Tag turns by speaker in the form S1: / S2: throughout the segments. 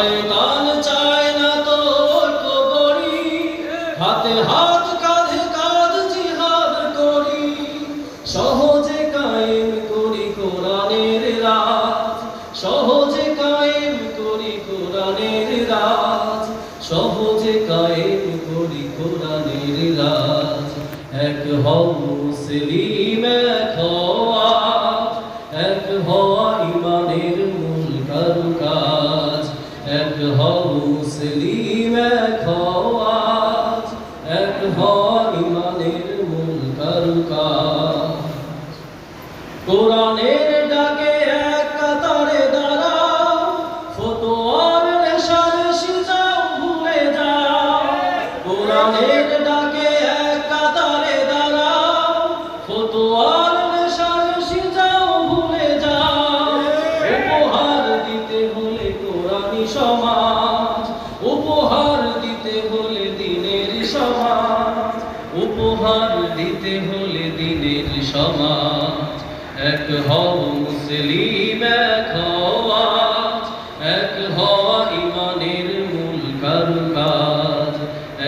S1: শয়তান চায় না তো ঐক্য হাতে হাত, কাঁধে কাঁধ, জিহাদ করি। সহজে কায়েম করি কোরআনের রাজ সহজে কায়েম করি কোরআনের রাজ সহজে কায়েম করি কোরআনের রাজ এক হও মুসলিম মুসলিম এক হওয়া এক হয় ইমানের মূল কারুকাজ কোরআনের উপহার দিতে হলে দিনের সমাজ। এক হও মুসলিম, এক হওয়া এক হওয়া ইমানের মূল কারুকাজ।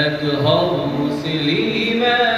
S1: এক হও মুসলিম এক